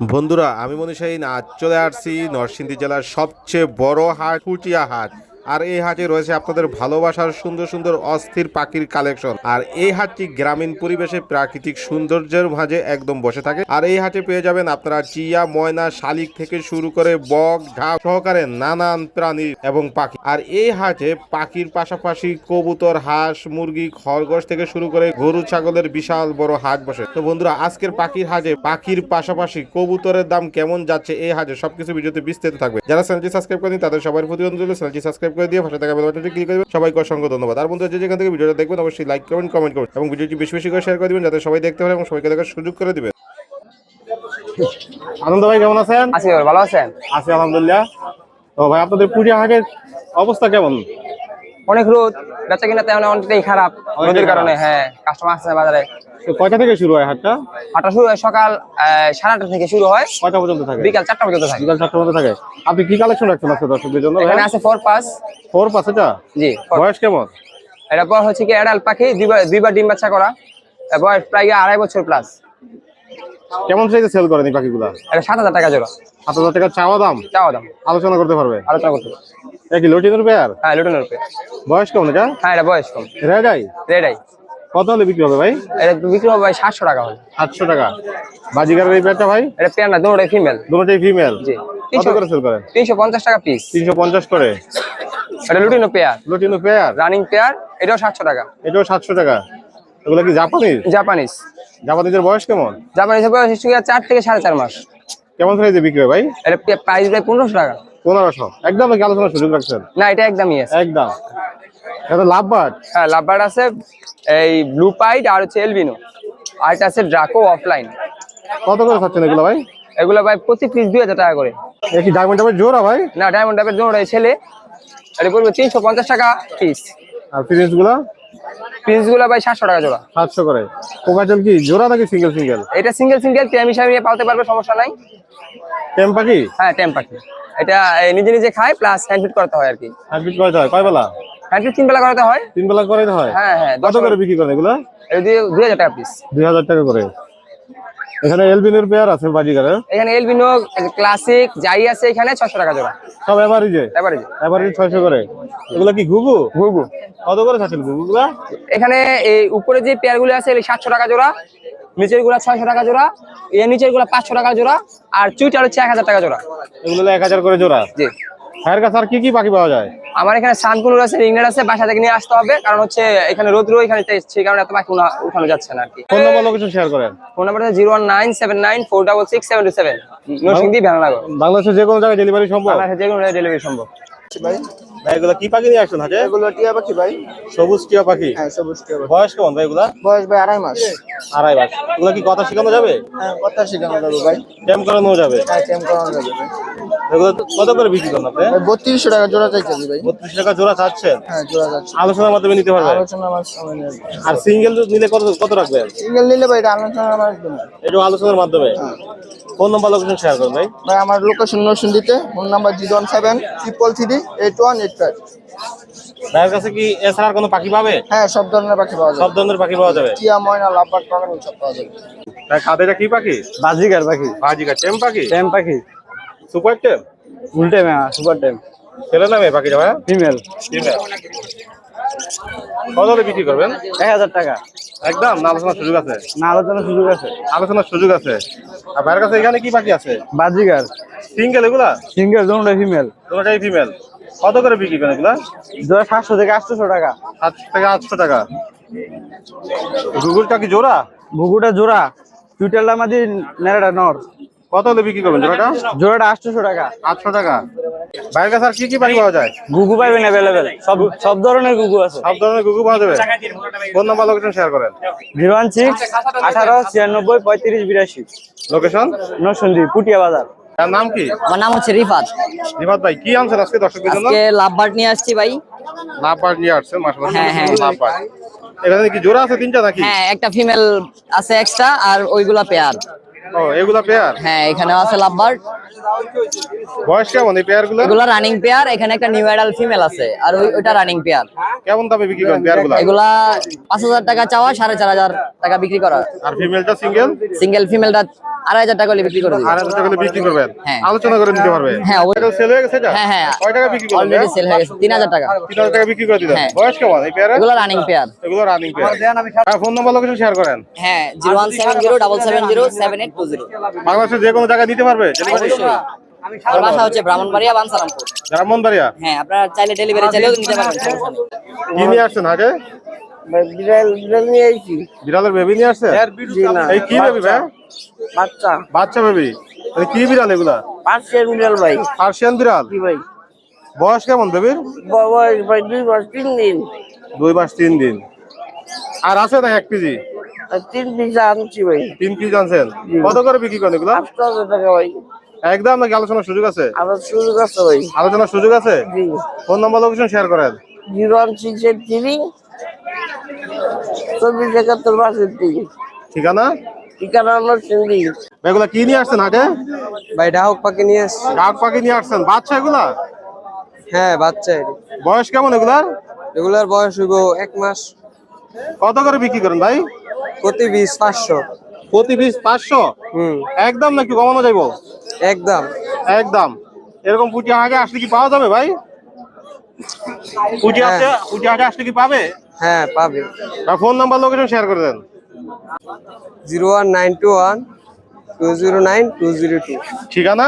বন্ধুরা আমি মনে চাই আজ চলে আসছি নরসিংদী জেলার সবচেয়ে বড় হাট কুটিয়া হাট। আর এই হাটে রয়েছে আপনাদের ভালোবাসার সুন্দর সুন্দর অস্থির পাখির কালেকশন। আর এই হাটটি গ্রামীণ পরিবেশে প্রাকৃতিক সৌন্দর্যের মাঝে একদম বসে থাকে। আর এই হাটে পেয়ে যাবেন আপনারা চিয়া, ময়না, শালিক থেকে শুরু করে বক, ঢাক সহকারে নানান প্রাণী এবং পাখি। আর এই হাটে পাখির পাশাপাশি কবুতর, হাঁস, মুরগি, খরগোশ থেকে শুরু করে গরু, ছাগলের বিশাল বড় হাট বসে। তো বন্ধুরা, আজকের পাখির হাটে পাখির পাশাপাশি কবুতরের দাম কেমন যাচ্ছে এই হাটে সবকিছু ভিডিওতে বিস্তারিত থাকবে। যারা চ্যানেলটি সাবস্ক্রাইব করেনি তাদের সবার প্রতি অনুরোধ চ্যানেলটি সাবস্ক্রাইব করে দিয়ে পাশে থাকা বেলবাটনটি ক্লিক করবেন সবাইকে অসংখ্য ধন্যবাদ। আর বন্ধু যেখান থেকে ভিডিওটা দেখবেন অবশ্যই লাইক করবেন কমেন্ট করবেন এবং ভিডিওটি বেশি বেশি করে শেয়ার করে দিবেন যাতে সবাই দেখতে পারে এবং সবাইকে দেখার সুযোগ করে দিবেন। আনন্দ ভাই কেমন আছেন? আছি ভালো আছেন? আছি আলহামদুলিল্লাহ। তো ভাই আপনাদের পুরী হাটের অবস্থা কেমন? অনেক রোদ বেচা কিনা তেমন অনেকটাই খারাপ রোদের কারণে হ্যাঁ কাস্টমার আসছে বাজারে। কয়টা থেকে শুরু হয় হাটটা? হাঁটা শুরু হয় সকাল সাড়ে আটটা থেকে শুরু হয়। কয়টা পর্যন্ত থাকে? বিকাল চারটা পর্যন্ত থাকে। বিকাল চারটার পর্যন্ত থাকে। আপনি কি কালেকশন রাখছেন আজকে দর্শকদের জন্য এখানে আছে ফোর পাস ফোর পাঁচ এটা? জি বয়স কেমন? এটা পর হচ্ছে কি অ্যাডাল্ট পাখি দুইবার দুইবার ডিম বাচ্চা করা। বয়স প্রায় আড়াই বছর প্লাস কেমন চাইতে সেল করেন এই পাখিগুলা? এটা সাত হাজার টাকা জোড়া। সাত হাজার টাকা চাওয়া দাম? চাওয়া দাম। আলোচনা করতে পারবে? আলোচনা করতে পারবে। হবে। একই লটিনের পেয়ার? হ্যাঁ লুটনের রুপে বয়স কেমন এটা? হ্যাঁ এটা বয়স কম। Red I? রেডাই কত হলে বিক্রি হবে ভাই? এটা বিক্রি হবে ভাই সাতশো টাকা হলে। সাতশো টাকা। বাজিকারের এই পেয়ারটা ভাই? এটা পেয়ার না দুটোটাই ফিমেল দুটোটাই ফিমেল জি। কত করে সেল করেন? তিনশো পঞ্চাশ টাকা পিস তিনশো পঞ্চাশ করে। এটা lutino pair. Lutino pair? Running pair এটাও সাতশো টাকা। এটাও সাতশো টাকা। এগুলো কি জাপানিজ? জাপানিজ। জাপানিজের বয়স কেমন? জাপানিজ বয়স হচ্ছে চার থেকে সাড়ে চার মাস। কেমন সাইজে বিক্রি হয় ভাই? এটা প্রাইস প্রায় পনেরোশো টাকা। পনেরোশো। একদম নাকি আলোচনার সুযোগ রাখছেন? না এটা একদমই আছে। একদম। এটা লাভ বাট হ্যাঁ লাভবার্ড আছে এই ব্লু পাইড আর হচ্ছে এলবিনো আর এটা আছে ড্রাকো অফলাইন কত করে খাচ্ছেন এগুলো ভাই? এগুলো ভাই প্রতি পিস দুই হাজার টাকা করে। এ কি ডায়মন্ড টাইপের জোড়া ভাই? না ডায়মন্ড টাইপের জন্য ছেলে। এটা পড়বে তিনশো পঞ্চাশ টাকা পিস আর ফিনিশগুলা? পিসগুলো ভাই সাতশো টাকা জোড়া। সাতশো করে। কোকাটেল কি? জোড়া নাকি সিঙ্গেল সিঙ্গেল এটা সিঙ্গেল সিঙ্গেল টেমি নিয়ে পালতে পারবে সমস্যা নাই। টেম পাখি? হ্যাঁ টেম পাখি। এটা নিজে নিজে খায় প্লাস হ্যান্ড ফিট করতে হয় আর কি। হাইব্রিড করতে হয়। কয় বেলা? হ্যান্ড ফিট তিন বেলা করতে হয়। তিন বেলা করে হয়? হ্যাঁ হ্যাঁ কত করে বিক্রি করে এগুলো? দুই হাজার টাকা পিস দুই হাজার টাকা করে। এখানে এলবিনের পেয়ার আছে বাজিকারে এখানে এলবিনো ক্লাসিক যাই আছে এখানে ছশো টাকা জোড়া। সব এভারেজে এবারে এভারেজ ছয়শো করে। এগুলো কি ঘুঘু? ঘুঘু। কত করে খাচ্ছেন ঘুঘু গুলা এখানে এই উপরে যে পেয়ারগুলো আছে সাতশো টাকা জোড়া নিচেরগুলা ছয়শো টাকা জোড়া এর নিচেরগুলা পাঁচশো টাকা জোড়া আর চুইটার হচ্ছে এক হাজার টাকা জোড়া। এগুলো এক হাজার করে জোড়া? জি। ভাইয়ের কাছে আর কি কি পাখি পাওয়া যায়? আমার এখানে সানকুনুর আছে রিংনেট আছে বাসা থেকে নিয়ে আসতে হবে। কারণ হচ্ছে এখানে রোদ্র এখানে সেই কারণে এত পাখি উঠা- উঠানো যাচ্ছে না আর কি। ফোন নম্বর লোকেশন শেয়ার করেন। ফোন নাম্বার হচ্ছে zero one nine seven nine four double six seven two seven. Narsingdi ভ্যাননগর বাংলাদেশের যে কোনো জায়গায় ডেলিভারি সম্ভব? বাংলাদেশের যে কোনো জায়গায় ডেলিভারি সম্ভব। ভাই? এগুলো কি পাখি নিয়ে আসছেন হাটে? এগুলো টিয়া পাখি ভাই। সবুজ টিয়া পাখি? হ্যাঁ সবুজ টিয়া পাখি। বয়স কেমন ভাই এগুলা? বয়স ভাই আড়াই মাস। আড়াই মাস। এগুলো কি কথা শেখানো যাবে? হ্যাঁ কথা শেখানো যাবে ভাই। ক্যাম্প করানো যাবে? হ্যাঁ ক্যাম্প করানো যাবে ভাই। এগুলো কত করে বিক্রি করেন আপনি? ভাই বত্রিশশো টাকা জোড়া ভাই। টাকা জোড়া চাচ্ছেন? হ্যাঁ জোড়া আলোচনার মাধ্যমে নিতে পারবেন? আর সিঙ্গেল নিলে কত কত রাখবেন? সিঙ্গেল নিলে ভাই এটা আলোচনা আমার একদম একটু আলোচনার মাধ্যমে। ফোন নাম্বার লোকেশন শেয়ার করুন ভাই। ভাই আমার লোকেশন নরসিংদীতে phone number zero one seven triple three eight one eight five ভাইয়ের কাছে কি এছাড়া কোনো পাখি পাবে? হ্যাঁ সব ধরনের পাখি পাওয়া সব ধরনের পাখি পাওয়া যাবে? টিয়া ময়না লাভবাট পাবেন সব পাওয়া যাবে। তাই খাদেটা কি পাখি? বাজিকার পাখি। বাজিকা টেম পাখি? টেম পাখি। সুপার টেম? উল্টে সুপার টেম। ছেলে নামে পাখিটা ভাই ফিমেল। কত বিক্রি করবেন? এক হাজার টাকা। একদম না আলোচনার সুযোগ আছে। না আলোচনার সুযোগ আছে। আলোচনার সুযোগ আছে। আর ভাইয়ের কাছে এখানে কি বাকি আছে? বাজিগার। সিঙ্গেল এগুলা? সিঙ্গেল দুটোটা ফিমেল দুটাই ফিমেল কত করে বিক্রি করেন এগুলা? জোড়া সাতশো থেকে আটশোশো টাকা। সাতশো থেকে আটশো টাকা। ঘুঘুরটা কি জোড়া? ঘুঘুটা জোড়া। টুইটারটা মাদি নেড়াটা নর। কত হলে বিক্রি করবেন জোড়াটা? জোড়াটা আটশোশো টাকা। আটশো টাকা। ভাইয়ের কাছে আর কি কি পাখি পাওয়া যায়? ঘুঘু পাইবেন অ্যাভেলেবেল সব সব ধরনের ঘুঘু আছে। সব ধরনের গুগু পাওয়া যাবে। ফোন নাম্বার লোকেশন শেয়ার করেন। জিরো ওয়ান সিক্স আঠারো ছিয়ানব্বই পঁয়ত্রিশ বিরাশি। লোকেশন নরসন্দী পুটিয়া বাজার। তার নাম কি? আমার নাম হচ্ছে রিফাত। রিফাত ভাই কি আনছেন আজকে দর্শকদের জন্য? আজকে লাভবার্ড নিয়ে আসছি ভাই। লাভবার নিয়ে আসছেন মাসাল্লাহ হ্যাঁ, হ্যাঁ। লাভবার এখানে কি জোড়া আছে তিনটা নাকি? হ্যাঁ একটা ফিমেল আছে এক্সট্রা আর ওইগুলা পেয়ার ও এগুলা পেয়ার হ্যাঁ এখানে আছে লাভবার্ড বয়স কেমন এই পেয়ারগুলো রানিং পেয়ার এখানে একটা নিউ ফিমেল আছে। আর ওই রানিং পেয়ার কেমন দামে বিক্রি করেন পেয়ারগুলো এগুলা 5000 টাকা চাওয়া 4500 টাকা বিক্রি করা। আর ফিমেলটা সিঙ্গেল সিঙ্গেল ফিমেলটা আড়াই বিক্রি করে টাকা বিক্রি করবেন? হ্যাঁ। আলোচনা করে নিতে পারবে? হ্যাঁ সেল হয়ে গেছে হ্যাঁ হ্যাঁ। কয় টাকা বিক্রি করলেন অলরেডি সেল হয়ে গেছে। 3000 টাকা। 3000 টাকা বিক্রি করে দিলেন। হ্যাঁ। বয়স কেমন এই পেয়ার এগুলো রানিং পেয়ার এগুলো running pair phone location share করেন। হ্যাঁ টু জিরো বাংলাদেশের যে কোনো জায়গায় দিতে পারবে? অবশ্যই। আমার বাসা হচ্ছে ব্রাহ্মণবাড়িয়া বানসারামপুর। ব্রাহ্মণবাড়িয়া? হ্যাঁ আপনারা চাইলে ডেলিভারি চাইলেও নিতে পারবেন কি নিয়ে আসছেন বিড়ালের বেবি নিয়ে আসছেন? এই কি বেবি ভাই? বাচ্চা। বাচ্চা বেবি কি বিড়াল এগুলা? বিড়াল ভাই। পার্সিয়ান বিড়াল? কি ভাই? বয়স কেমন বেবির বয়স ভাই দুই মাস তিন দিন। দুই মাস তিন দিন। আর আছে না এক কেজি। তিন পিস আনছি ভাই। তিন আনছেন? কত করে বিক্রি করেন এগুলা? পাঁচশো টাকা ভাই। একদম নাকি আলোচনার সুযোগ আছে? আবার সুযোগ আছে ভাই। আলোচনার সুযোগ আছে? জি। ফোন নাম্বার লোকেশন শেয়ার করেন। Zero one six eight three চব্বিশ একাত্তর বাষট্টি। ঠিকানা? ঠিকানা হলো সিন্ধি এগুলা কি নিয়ে আসছেন হাটে? ভাই ডাহক পাখি নিয়ে পাখি নিয়ে আসছেন। বাচ্চা এগুলা? হ্যাঁ বাচ্চা বয়স কেমন এগুলার? এগুলার বয়স হইব এক মাস। কত করে বিক্রি করেন ভাই? প্রতি পিস পাঁচশো। প্রতি পিস পাঁচশো? হুম। একদম নাকি কমানো যাইবো? একদম। একদম। এরকম পুঁটি আগে আসলে কি পাওয়া যাবে ভাই? পুঁটি আছে পুঁটি আগে আসলে কি পাবে? হ্যাঁ পাবে। ফোন নাম্বার লোকেশন শেয়ার করে দেন। Zero one nine two one two zero nine two zero two. ঠিকানা?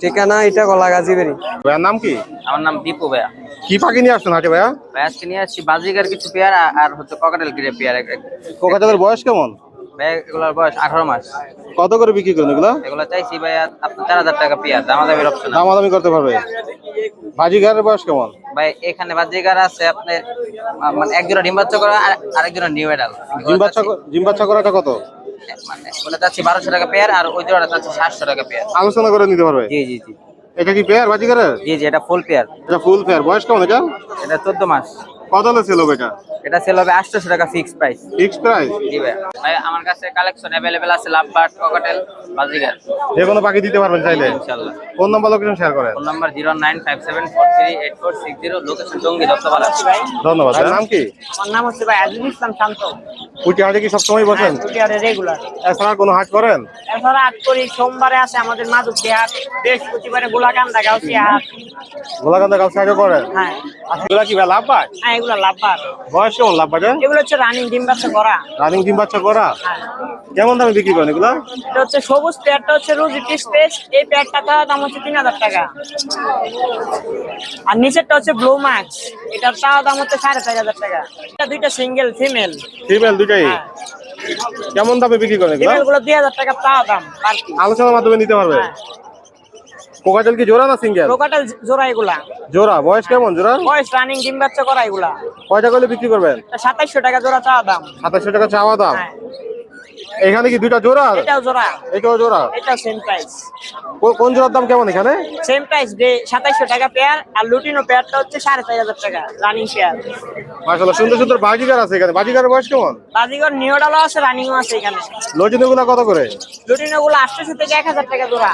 ঠিকানা এটা গলাগাছি বেরি ভাইয়ার নাম কি? আমার নাম দীপু ভাইয়া। কি পাখি নিয়ে আসছেন হাটে ভাইয়া? ভাই আজকে নিয়ে আসছি বাজিকার কিছু পেয়ার আর হচ্ছে ককাটেল গ্রে পেয়ার এক- বয়স কেমন? এগুলোর বয়স আঠারো মাস। কত করে বিক্রি করেন এগুলা? এগুলো চাইছি ভাইয়া আপনার চার হাজার টাকা পেয়ার দামাদামির অপশন দামাদামি করতে পারবে। বয়স কেমন? ভাই এখানে বাজিকার আছে আপনার মানে একজোড়া ডিম বাচ্চা করা আর আরেকজোড়া নিউ এডাল বাচ্চা বাচ্চা করাটা কত? ওটা চাচ্ছি বারোশো টাকা পেয়ার আর ওই জোড়াটা চাচ্ছি সাতশো টাকা পেয়ার আলোচনা করে নিতে পারবে? জি জি জি। এটা কি পেয়ার বাজিকারের জি জি এটা ফুল পেয়ার এটা ফুল পেয়ার বয়স কেমন এটা? এটা চোদ্দ মাস। কত হলে ছিল এটা? এটা সেল হবে আটশোশো টাকা ফিক্স প্রাইস ফিক্স প্রাইস জি ভাই। ভাই আমার কাছে কালেকশন অ্যাভেলেবেল আছে লাভ বার্ড ককাটেল বাজিকার যে কোনো পাখি দিতে পারবেন চাইলে? ইনশাল্লাহ। ফোন নাম্বার লোকেশন শেয়ার করেন। Phone number zero nine five seven four three eight four six zero location Tongi Duttapara. ধন্যবাদ। নাম কি? আমার নাম হচ্ছে ভাই আজিজুল ইসলাম শান্ত। পুটি হাটে কি সবসময় বসেন? কুটিয়ারে রেগুলার এছাড়া কোনো হাট করেন? এছাড়া আট করি সোমবারে আছে আমাদের মাধবদী হাট বৃহস্পতিবারে গোলাকান্দা গাউসিয়া হাট। গোলাকান্দা কাল সাইডে করেন? হ্যাঁ। এগুলা কি ভাই লাভ পায় হ্যাঁ এগুলো লাভবার। বয়স কেমন এগুলো হচ্ছে রানিং ডিম বাচ্চা করা। রানিং ডিম বাচ্চা করা? হ্যাঁ। কেমন দামে বিক্রি করেন এগুলা? এটা হচ্ছে সবুজ পেয়ারটা হচ্ছে রুজি এই পেয়ারটা দাম হচ্ছে তিন হাজার টাকা। আর নিচেরটা হচ্ছে ব্লু ম্যাক্স এটার তাও দাম হচ্ছে সাড়ে চার হাজার টাকা। এটা দুইটা সিঙ্গেল ফিমেল ফিমেল দুটাই কেমন দামে বিক্রি করেন এগুলা? দুই হাজার টাকা তাও দাম আলোচনার মাধ্যমে নিতে পারবে? হ্যাঁ। কোকাটেল কি জোড়া না সিঙ্গেল? কোকাটেল জোড়া এগুলা। জোড়া বয়স কেমন জোড়া বয়স রানিং ডিম বাচ্চা করা এগুলা। কয়টা করে বিক্রি করবেন? সাতাইশশো টাকা জোড়া চাওয়া দাম। 2700 টাকা চাওয়া দাম। হ্যাঁ। এখানে কি দুইটা জোড়া? এটাও জোড়া। এটাও জোড়া? এটা সেম প্রাইস কোন জোড়ার দাম কেমন এখানে? সেম প্রাইস সাতাইশশো টাকা পেয়ার আর লুটিনো পেয়ারটা হচ্ছে সাড়ে চার হাজার টাকা রানিং পেয়ার মাশাআল্লাহ সুন্দর সুন্দর বাজিকার আছে এখানে। বাজিকারের বয়স কেমন? বাজিগর নিওডালও আছে রানিংও আছে এখানে। লজিনগুলা কত করে? লুটিনো গুলো আটশোশো থেকে এক হাজার টাকা জোড়া।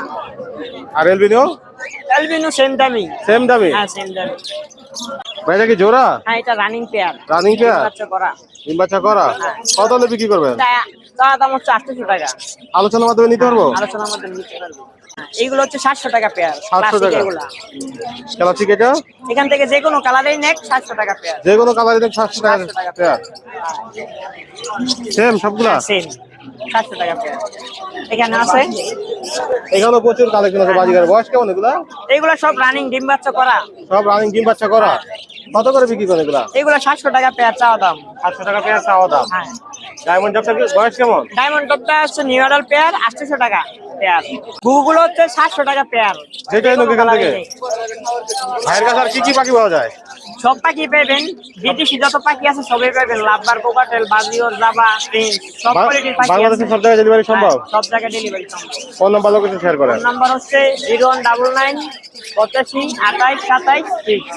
আর এলবিনিও এলবিনো সেম দামি সেম দামে হ্যাঁ সেম দামি ভাইটা কি জোড়া? হ্যাঁ এটা রানিং পেয়ার রানিং পেয়ার বাচ্চা করা ডিম বাচ্চা করা? কত হলে বিক্রি করবেন? আলোচনার মাধ্যমে নিতে পারব? আলোচনার মধ্যে নিতে পারব। হ্যাঁ, এইগুলো হচ্ছে সাতশো টাকা পেয়ার 700 টাকা? এগুলা। এটা? এখান থেকে যে কোনো কালারেই নেক সাতশো টাকা পেয়ার যে কোনো দেন সাতশো টাকা 700 টাকা পেয়ার সেম সবগুলা? সেম সাতশো টাকা পেয়ার এখানে আছে? এখানেও প্রচুর কালেকশন আছে বাজিকারের বয়স কেমন এগুলা? এইগুলো সব রানিং ডিম বাচ্চা করা। সব রানিং ডিম বাচ্চা করা? কত করে বিক্রি করে এগুলা? এগুলো সাতশো টাকা পেয়ার চাওয়া দাম। সাতশো টাকা পেয়ার চাওয়া দাম। হ্যাঁ। ডায়মন্ড জবটা কি বয়স কেমন? ডায়মন্ড টপটা হচ্ছে নিউ অর্ডার পেয়ার আটশোশো টাকা পেয়ার গুগুলো হচ্ছে সাতশো টাকা পেয়ার যেটাই লোক এখান থেকে। ভাইয়ের কাছে আর কি কি পাখি পাওয়া যায়? সব পাখি পাবেন। বিদেশি যত পাখি আছে সবই পাবেন। লাভবার কোকাটেল বাজিওর জাবা সব কোয়ালিটির পাখি বাংলাদেশের সব জায়গায় ডেলিভারি সম্ভব? হ্যাঁ, সব জায়গায় ডেলিভারি সম্ভব। ফোন নাম্বার লোকেশন শেয়ার করেন। নাম্বার হচ্ছে জিরো ওয়ান ডাবল নাইন পঁচাশি আঠাইশ সাতাইশ সিক্স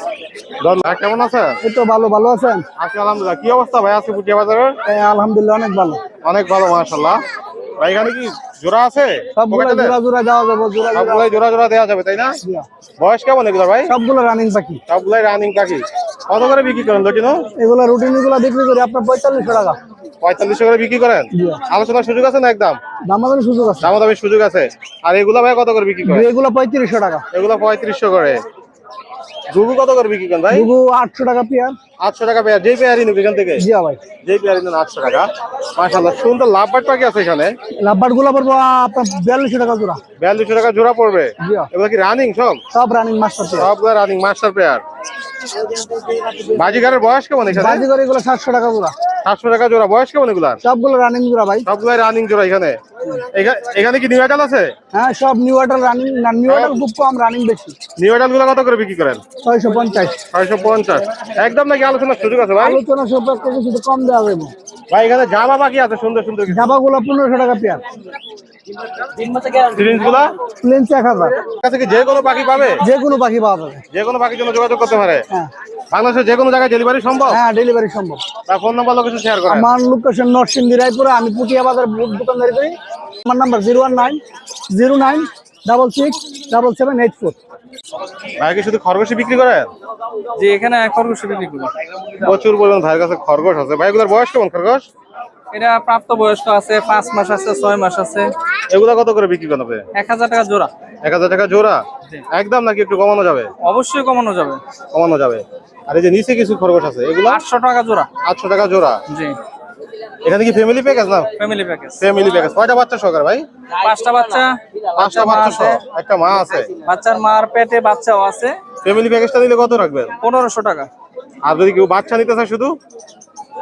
কেমন আছেন? এই তো ভালো ভালো আছেন? আজকে আলহামদুলিল্লাহ। কি অবস্থা ভাই? পুটিয়া আলহামদুলিল্লাহ অনেক ভালো। অনেক ভালো মাশাল্লাহ ভাই এখানে কি জোড়া আছে? সবগুলো জোড়া জোড়া দেওয়া যাবে জোড়া জোড়া জোড়া জোড়া দেওয়া যাবে তাই না? বয়স কেমন এগুলো ভাই? সবগুলো রানিং পাখি। সবগুলাই রানিং পাখি। কত করে বিক্রি করেন লটিনো এগুলো রুটিন এগুলো বিক্রি করি আপনার পঁয়তাল্লিশশো টাকা। পঁয়তাল্লিশশো করে বিক্রি করেন? আলোচনার সুযোগ আছে না একদম? দামাদামি সুযোগ আছে। দামাদামির সুযোগ আছে। আর এগুলো ভাই কত করে বিক্রি করেন? এগুলো পঁয়ত্রিশশো টাকা। এগুলো পঁয়ত্রিশশো করে। গুগু কত করে বিক্রি করেন ভাই? এগুলো আটশো টাকা পেয়ার। আটশো টাকা পেয়ার। যেই পেয়ারই নিব এখান থেকে? জি ভাই। যেই পেয়ারই নেন আটশো টাকা। মাশাআল্লাহ সুন্দর লাভবাট পাখি আছে এখানে। লাভবাটগুলো পড়ব আপনার বিয়াল্লিশশো টাকা জোড়া। বিয়াল্লিশশো টাকা জোড়া পড়বে? জি এগুলো কি রানিং সব? সব রানিং মাস্টার পেয়ার সব রানিং মাস্টার পেয়ার বাজিগারের বয়স কেমন এখানে? বাজি করে এগুলো সাতশো টাকা জোড়া। সাতশো টাকা জোড়া। বয়স কেমন সবগুলো রানিং জোড়া ভাই। সবগুলাই রানিং জোড়া এখানে। এখানে কি নিউ আছে? হ্যাঁ সব নিউ রানিং না নিউ খুব কম রানিং বেশি। নিউ আইডালগুলো কত করে বিক্রি করেন? ছয়শো পঞ্চাশ। ছয়শো পঞ্চাশ। একদম নাকি আলোচনার সুযোগ আছে ভাই? আলোচনা সাপেক্ষ কিছু কম দেওয়া যাবে। ভাই এখানে জামা বাকি আছে সুন্দর সুন্দর। কিছু জামা গুলো পনেরোশো টাকা পেয়ার সিরিঞ্জগুলা প্লেন এক হাজার। কাছে কি যে কোনো পাখি পাবে? যে কোনো পাখি যে কোনো পাখির জন্য যোগাযোগ করতে পারে? হ্যাঁ। বাংলাদেশের যে কোনো জায়গায় ডেলিভারি সম্ভব? হ্যাঁ ডেলিভারি সম্ভব। তার ফোন নাম্বার লোকেশন শেয়ার করেন। আমার লোকেশন নরসিংদী রায়পুরে। আমি পুটিয়া বাজার বুট দোকানদারি করি আমার number zero one nine zero nine double six double seven eight four ভাই কি শুধু খরগোশই বিক্রি করেন যে এখানে খরগোশ বিক্রি করি। প্রচুর পরিমাণ ভাইয়ের কাছে খরগোশ আছে। ভাই এগুলোর বয়স কেমন খরগোশ? এটা প্রাপ্ত বয়স্ক আছে পাঁচ মাস আছে ছয় মাস আছে। এগুলা কত করে বিক্রি করবে এক হাজার টাকা জোড়া। এক হাজার টাকা জোড়া? একদম নাকি একটু কমানো যাবে? অবশ্যই কমানো যাবে। কমানো যাবে। আর এই যে নিচে কিছু খরগোশ আছে এগুলো? আটশো টাকা জোড়া। আটশো টাকা জোড়া। জি। এখানে কি ফ্যামিলি প্যাকেজ না? ফ্যামিলি প্যাকেজ ফ্যামিলি প্যাকেজ কয়টা বাচ্চা সহকারে ভাই? পাঁচটা বাচ্চা পাঁচটা বাচ্চা সহ। একটা মা আছে। বাচ্চার মার পেটে বাচ্চাও আছে। ফ্যামিলি প্যাকেজটা নিলে কত রাখবেন? পনেরোশো টাকা। আর যদি কেউ বাচ্চা নিতে চায় শুধু?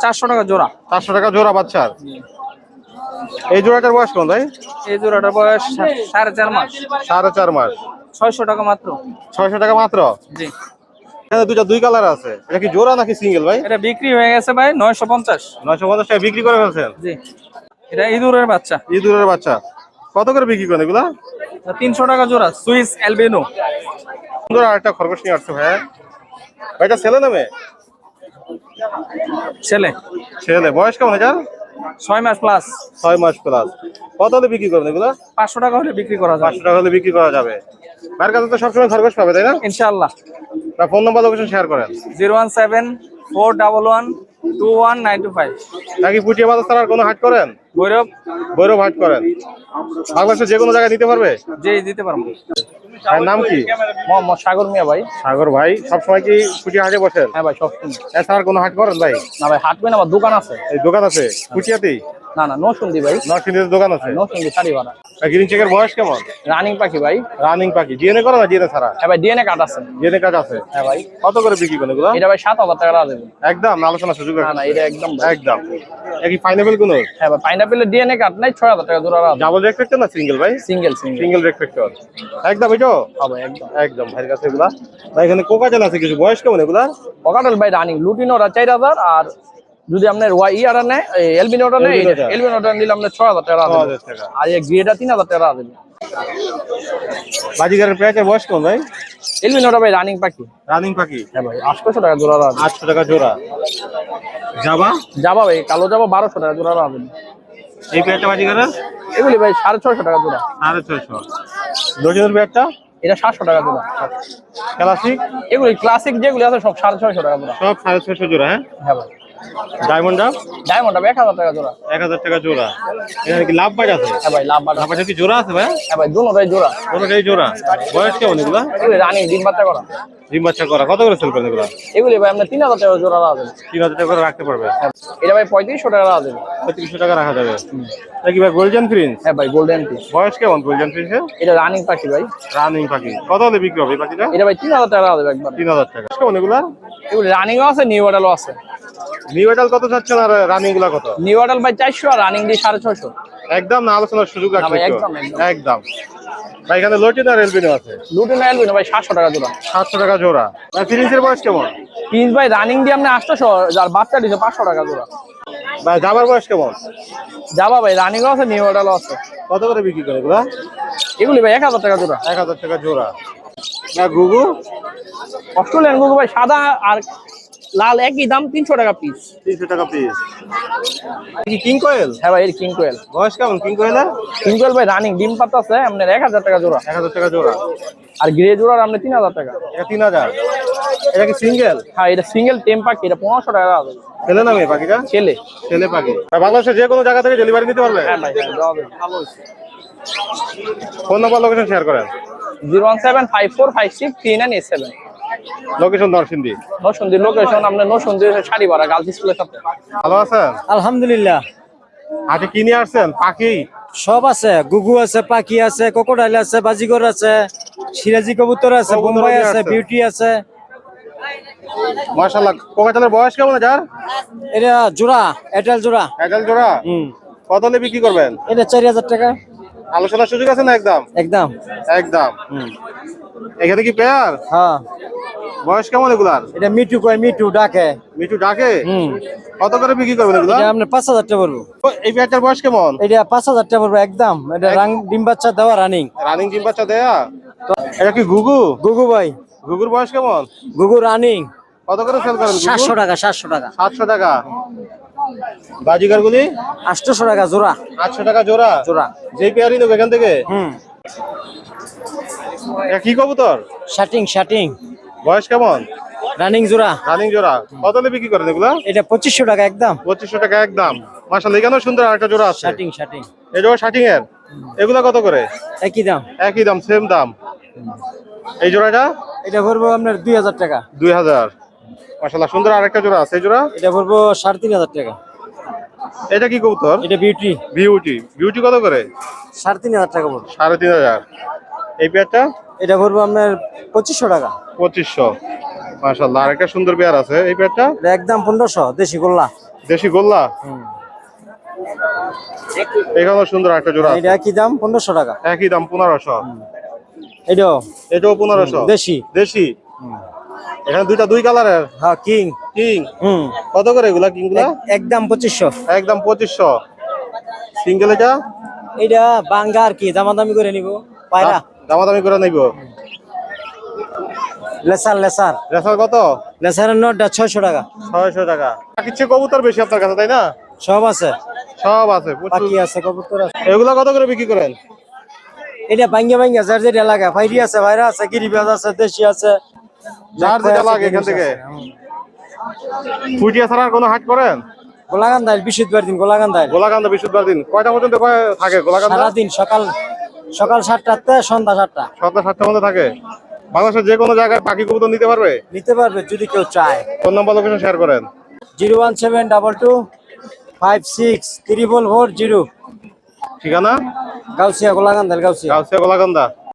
চারশো টাকা জোড়া। চারশো টাকা জোড়া বাচ্চার এই জোড়াটার বয়স কোন ভাই? এই জোড়াটার বয়স সাড়ে চার মাস। সাড়ে চার মাস। ছয়শো টাকা মাত্র। ছয়শো টাকা মাত্র? জি। এখানে দুটা দুই কালার আছে। এটা কি জোড়া নাকি সিঙ্গেল ভাই? এটা বিক্রি হয়ে গেছে ভাই নয়শো পঞ্চাশ। নয়শো পঞ্চাশ টাকা বিক্রি করে ফেলছেন? জি। এটা ইঁদুরের বাচ্চা। ইঁদুরের বাচ্চা। কত করে বিক্রি করেন এগুলা? তিনশো টাকা জোড়া সুইস অ্যালবেনো। সুন্দর আর একটা খরগোশ নিয়ে আসছে ভাই। ভাইটা ছেলে না মেয়ে? ছেলে। ছেলে। বয়স কেমন এটার ছয় মাস প্লাস ছয় মাস প্লাস কত হলে বিক্রি করবেন এগুলা? পাঁচশো টাকা হলে বিক্রি করা যাবে। পাঁচশো টাকা হলে বিক্রি করা যাবে। ভাইয়ের কাছে তো সবসময় খরগোশ পাবে তাই না? ইনশাআল্লাহ। বা ফোন নাম্বার লোকেশন শেয়ার করেন। Zero one seven four double one two one nine two five. নাকি পুটিয়া বাজার ছাড়া কোনো হাট করেন? ভৈরব। বৈরব হাট করেন। বাংলাদেশের যে কোনো জায়গায় নিতে পারবে? যে দিতে পারব। ভাইয়ের নাম কি? মোহাম্মদ সাগর মিয়া ভাই। সাগর ভাই সবসময় কি কুটিয়া হাটে বসেন? হ্যাঁ ভাই সবসময়। এছাড়া কোনো হাট করেন ভাই? না ভাই হাটবেন আমার দোকান আছে। এই দোকান আছে? পুটিয়াতেই না না নসুন্দি ভাই। নরসিংদীর দোকান আছে? নসুন্দি শাড়ি ভাড়া গ্রিন চেকের বয়স কেমন? রানিং পাখি ভাই। রানিং পাখি। জিএনএ করো না ছাড়া? হ্যাঁ ভাই ডিএনএ কার্ড আছে। কাজ আছে? হ্যাঁ ভাই। কত করে বিক্রি করেন এগুলো? এটা ভাই সাত হাজার টাকা দেবে একদম আলোচনা সুযোগ না না এটা একদম। একদম। একই কোন? হ্যাঁ ভাই পাইনাপেলের ডিএনএ কার্ড নাই ছয় হাজার টাকা জোড়া ডাবল না সিঙ্গেল ভাই? সিঙ্গেল সিঙ্গেল সিঙ্গেল একদম এটো হ্যাঁ ভাই একদম। একদম ভাইয়ের কাছে এগুলা। ভাই এখানে কোকা জাল আছে কিছু? বয়স কেমন এগুলা পকাটেল ভাই রানিং লুটিনোরা চার হাজার আর যদি আপনার ওয়াই ইয়ারা নেয় এলবিনোটা নেয়। এলবিনোটা নিলে আপনার ছয় হাজার টাকা ছ হাজার টাকা। আর গ্রেটা তিন হাজার টাকা দেবে। বাজিগারের পেঁয়াজের বয়স কেমন ভাই? এলবিনোটা ভাই রানিং পাখি। রানিং পাখি? হ্যাঁ ভাই আটশোশো টাকা জোড়া রাখবে। আটশো টাকা জোড়া। যাবা? যাবা ভাই কালো যাবা বারোশো টাকা জোড়া রাখবে। এই পেঁয়াজটা বাজিগারের? এগুলি ভাই সাড়ে ছয়শো টাকা জোড়া। সাড়ে ছয়শো। লটিনের পেঁয়াজটা এটা সাতশো টাকা জোড়া। ক্লাসিক এগুলি ক্লাসিক যেগুলি আছে সব সাড়ে ছয়শো টাকা জোড়া। সব সাড়ে ছয়শো জোড়া হ্যাঁ? হ্যাঁ ভাই। ডায়মন্ড ডাব এক হাজার টাকা জোড়া। এক হাজার টাকা জোড়া। এখানে কি লাভ বাজ আছে? হ্যাঁ ভাই লাভ বাটা লাভ কি জোড়া আছে ভাই? হ্যাঁ ভাই দুটোটাই জোড়া। কোনোটাই জোড়া। বয়স কেমন এগুলা? রানিং ডিম বাচ্চা করা। ডিম বাচ্চা করা। কত করে সেল করেন এগুলা? এগুলি ভাই আপনার তিন হাজার টাকা জোড়া রাখবে তিন হাজার টাকা করে রাখতে পারবে। এটা ভাই পঁয়ত্রিশশো টাকা রাখবে পঁয়ত্রিশশো টাকা রাখা যাবে। ভাই গোল্ডেন প্রিন্স হ্যাঁ ভাই গোল্ডেন পিস বয়স কেমন গোল্ডেন প্রিন্সের এটা রানিং পাখি ভাই। রানিং পাখি। কত হলে বিক্রি হবে পাখিটা? এটা ভাই তিন হাজার টাকা একবার। তিন হাজার টাকা। কেমন এগুলা? এগুলি রানিংও আছে নিউ মডেলও আছে। নিউ এডাল কত চাচ্ছেন আর রানিংগুলা কত? নিউ মডেল ভাই চারশো আর রানিং দিয়ে সাড়ে ছয়শো। একদম না আলোচনার সুযোগ আছে একদম, একদম। ভাই এখানে লোটিন আর এলবিনো আছে? দুটো না এলবি না ভাই সাতশো টাকা জোড়া। সাতশো টাকা জোড়া। ভাই ফিনিশের বয়স কেমন? পিস ভাই রানিং দিয়ে আপনি আটশোশো আর বাচ্চা দিচ্ছে পাঁচশো টাকা জোড়া। ভাই জামার বয়স কেমন? যাবা ভাই রানিংও আছে নিউ মডেলও আছে। কত করে বিক্রি করে এগুলা? এগুলি ভাই এক হাজার টাকা জোড়া। এক হাজার টাকা জোড়া। না গুগু অস্ট্রেলিয়ান গুগু ভাই সাদা আর লাল একই দাম তিনশো টাকা পিস তিনশো টাকা পিস কি কিং কোয়েল হ্যাঁ ভাই এর কিং কোয়েল বয়স কেমন কিং কোয়েলের কিং কোয়েল ভাই রানিং ডিম পাতা আছে আপনার এক হাজার টাকা জোড়া। এক হাজার টাকা জোড়া। আর গ্রে জোড়ার আপনার তিন হাজার টাকা। এটা তিন হাজার। এটা কি সিঙ্গেল হ্যাঁ এটা সিঙ্গেল টেম পাখি এটা পনেরোশো টাকা আছে। ছেলে না মেয়ে পাখিটা? ছেলে। ছেলে পাখি। আর বাংলাদেশের যে কোনো জায়গা থেকে ডেলিভারি নিতে পারবে? হ্যাঁ ভাই দেওয়া যাবে। ফোন নাম্বার লোকেশন শেয়ার করেন। Zero one seven five four five six three nine eight seven. Location Narsingdi নসুন্দি location শাড়ি ভাড়া গার্লস স্কুলের সাথে। ভালো আছেন? আলহামদুলিল্লাহ। কি নিয়ে আসছেন? পাখি? সব আছে গুগু আছে পাখি আছে কোকোডাইল আছে বাজিগর আছে সিরাজি কবুতর আছে বোম্বাই আছে বিউটি আছে। মাশাআল্লাহ কোকাচালের বয়স কেমন যার? এটা জোড়া এয়ারটেল জোড়া। একাল জোড়া? হুম। কত হলে বিক্রি করবেন? এটা চারি হাজার টাকা। আলোচনার সুযোগ আছে না একদম? একদম। একদম। এখানে কি পেয়ার হ্যাঁ। বয়স কেমন এগুলার? এটা মিটু কয় মিটু ডাকে। মিঠু ডাকে? হুম। কত করে বিক্রি করবেন এগুলা? এটা আপনার পাঁচ হাজার টাকা পড়ব। এই পেয়ারটার বয়স কেমন? এটা পাঁচ হাজার টাকা পড়ব একদম। এটা রাং ডিম বাচ্চা দেওয়া রানিং রানিং ডিম বাচ্চা দেয়া? এটা কি গুগু গুগু ভাই। গুগুর বয়স কেমন? গুগু রানিং কত করে সেল করেন সাতশো টাকা সাতশো টাকা। সাতশো টাকা। বাজিকার গুলি আটশোশো টাকা জোড়া। আটশো টাকা জোড়া? জোড়া। যেই পেয়ারই নেব এখান থেকে? হুম। এটা কি কবুতর? শার্টিং শার্টিং বয়স কেমন? রানিং জোড়া। রানিং জোড়া। কত হলে বিক্রি করেন এগুলা? এটা পঁচিশশো টাকা একদম। পঁচিশশো টাকা একদম। মাসাল এখানেও সুন্দর আরেকটা জোড়া আছে। শার্টিং শার্টিং এই জোড়া শার্টিং এর এগুলা কত করে? একই দাম। একই দাম সেম দাম। এই জোড়াটা? এটা পড়ব আপনার দুই হাজার টাকা। দুই হাজার। মাসাল্লাহ সুন্দর আরেকটা জোড়া আছে এই জোড়া। এটা পড়ব সাড়ে তিন হাজার টাকা। এটা কি কবুতর? এটা বিউটি বিউটি বিউটি কত করে? সাড়ে তিন হাজার টাকা পড়ব সাড়ে তিন হাজার। এই পেয়ারটা এটা পড়ব আপনার পঁচিশশো টাকা। পঁচিশশো। মাসাল্লাহ আরেকটা সুন্দর পেয়ার আছে এই পেয়ারটা? একদম পনেরোশো দেশি গোল্লা। দেশি গোল্লা? এখানেও সুন্দর একটা জোড়া এটা একই দাম পনেরোশো টাকা। একই দাম পনেরোশো। এটাও? এটাও পনেরোশো। দেশি। দেশি? এখানে দুইটা দুই কালারের? হ্যাঁ কিং। কিং? হুম। কত করে এগুলা কিংগুলা একদম পঁচিশশো। একদম পঁচিশশো। সিঙ্গেল এটা? এটা বাঙ্গা আর কি দামাদামি করে নিব। পায়রা। দামাদামি করে নিব। Laser laser. রেসার কত? লেসারের নোটটা ছয়শো টাকা। ছয়শো টাকা। কিছু কবুতর বেশি আপনার কাছে তাই না? সব আছে। সব আছে। পাখি আছে কবুতর আছে। এগুলা কত করে বিক্রি করেন? এটা ভাঙ্গে ভাঙ্গে যার যেটা লাগে। ফাইরি আছে ভাইরা আছে গিরিবাজ আছে দেশি আছে। যার যেটা লাগে এখান থেকে। ফুটিয়া ছাড়া কোনো হাট করেন? গোলাগান্দাইল বিশুদ্ধবার দিন গোলাগান্দাইল গোলাকান্দা দিন। কয়টা পর্যন্ত থাকে গোলাকান্দা সারাদিন সকাল সকাল সাতটাতে সন্ধ্যা সাতটা। সন্ধ্যা সাতটার মধ্যে থাকে। বাংলাদেশের যে কোনো জায়গায় পাখি কবুতর নিতে পারবে? নিতে পারবে যদি কেউ চায়। ফোন নাম্বার লোকেশন শেয়ার করেন। Zero one seven double two five six triple four zero. ঠিকানা? গাউসিয়া গোলাগান্দা গাউসিয়া। গাউসিয়া গোলাকান্দা